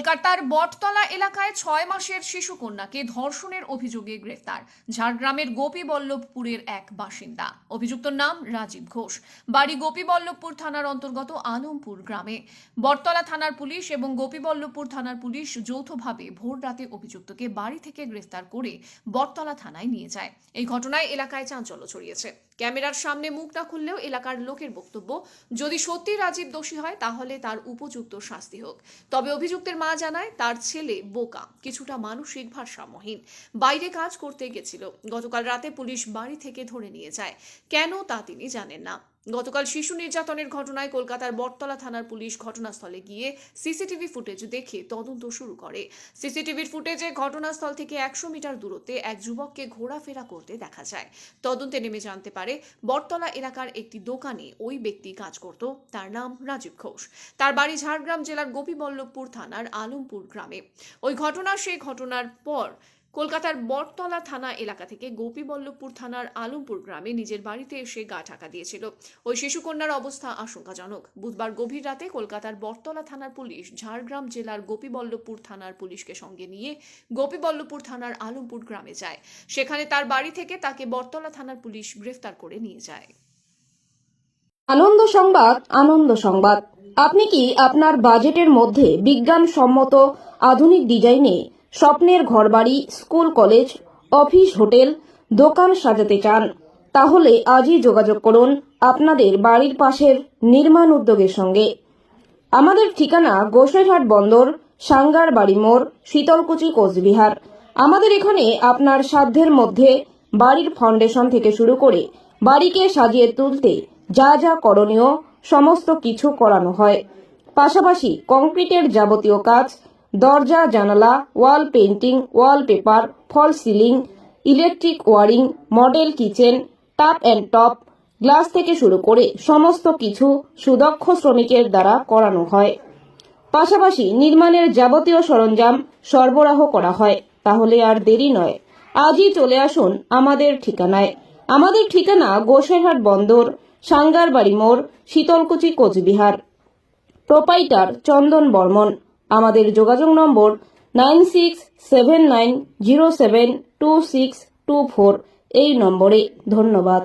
কলকাতার বটতলা এলাকায় ছয় মাসের শিশু কন্যাকে ধর্ষণের অভিযোগে গ্রেফতার। ঝাড়গ্রামের গোপীবল্লভপুরের এক বাসিন্দা। অভিযুক্ত নাম রাজীব ঘোষ। বাড়ি গোপীবল্লভপুর থানার অন্তর্গত আলমপুর গ্রামে। বটতলা থানার পুলিশ এবং গোপীবল্লভপুর থানার পুলিশ যৌথভাবে ভোর রাতে অভিযুক্তকে বাড়ি থেকে গ্রেফতার করে বটতলা থানায় নিয়ে যায়। এই ঘটনায় এলাকায় চাঞ্চল্য ছড়িয়েছে। ক্যামেরার সামনে মুখ না খুললেও এলাকার লোকের বক্তব্য, যদি সত্যি রাজীব দোষী হয়, তাহলে তার উপযুক্ত শাস্তি হোক। তবে অভিযুক্তের মা জানায় তার ছেলে বোকা, কিছুটা মানসিক ভারসাম্যহীন। বাইরে কাজ করতে গেছিল। গতকাল রাতে পুলিশ বাড়ি থেকে ধরে নিয়ে যায়। কেন তা তিনি জানেন না। গতকাল শিশু নির্যাতনের ঘটনায় কলকাতার বটতলা থানার পুলিশ ঘটনাস্থলে গিয়ে সিসিটিভি ফুটেজ দেখে তদন্ত শুরু করে। সিসিটিভির ফুটেজে ঘটনাস্থল থেকে একশো মিটার দূরত্বে এক যুবককে ঘোরাফেরা করতে দেখা যায়। তদন্তে নেমে জানতে পারে, বটতলা এলাকার একটি দোকানে ওই ব্যক্তি কাজ করত, তার নাম রাজীব ঘোষ। তার বাড়ি ঝাড়গ্রাম জেলার গোপীবল্লভপুর থানার আলমপুর গ্রামে। ওই ঘটনা, সেই ঘটনার পর কলকাতার বটতলা থানা এলাকা থেকে গোপীবল্লভপুর থানার আলমপুর গ্রামে নিজের বাড়িতে এসে গা ঢাকা দিয়েছিল। ওই শিশুকন্যার অবস্থা আশঙ্কাজনক। বুধবার গভীর রাতে কলকাতার বটতলা থানার পুলিশ ঝাড়গ্রাম জেলার গোপীবল্লভপুর থানার পুলিশকে সঙ্গে নিয়ে গোপীবল্লভপুর থানার আলমপুর গ্রামে যায়। সেখানে তার বাড়ি থেকে তাকে বটতলা থানার পুলিশ গ্রেফতার করে নিয়ে যায়। আনন্দ সংবাদ আনন্দ সংবাদ। আপনি কি আপনার বাজেটের মধ্যে বিজ্ঞানসম্মত আধুনিক ডিজাইনে স্বপ্নের ঘরবাড়ি, স্কুল, কলেজ, অফিস, হোটেল, দোকান সাজাতে চান। তাহলে আজই যোগাযোগ করুন আপনাদের বাড়ির পাশের নির্মাণ উদ্যোগের সঙ্গে। আমাদের ঠিকানা গোসাইরহাট বন্দর, সাঙ্গার বাড়ি মোড়, শীতলকুচি, কোচবিহার। আমাদের এখানে আপনার সাধ্যের মধ্যে বাড়ির ফাউন্ডেশন থেকে শুরু করে বাড়িকে সাজিয়ে তুলতে যা যা করণীয় সমস্ত কিছু করানো হয়। পাশাপাশি কংক্রিটের যাবতীয় কাজ দরজা, জানালা, wall painting wall paper, false ceiling, electric wiring, model kitchen, tap and top, glass থেকে শুরু করে সমস্ত কিছু সুদক্ষ শ্রমিকের দ্বারা করানো হয়। পাশাপাশি নির্মাণের যাবতীয় সরঞ্জাম সরবরাহ করা হয়, তাহলে আর দেরি নয়। আজই চলে আসুন আমাদের ঠিকানায়। আমাদের ঠিকানা গোসাইহাট বন্দর, সাঙ্গারবাড়ি মোড়, শীতলকুচি কোচবিহার। প্রোপাইটার চন্দন বর্মন। আমাদের যোগাযোগ number nine six seven nine zero seven two six two four. এই নম্বরে ধন্যবাদ।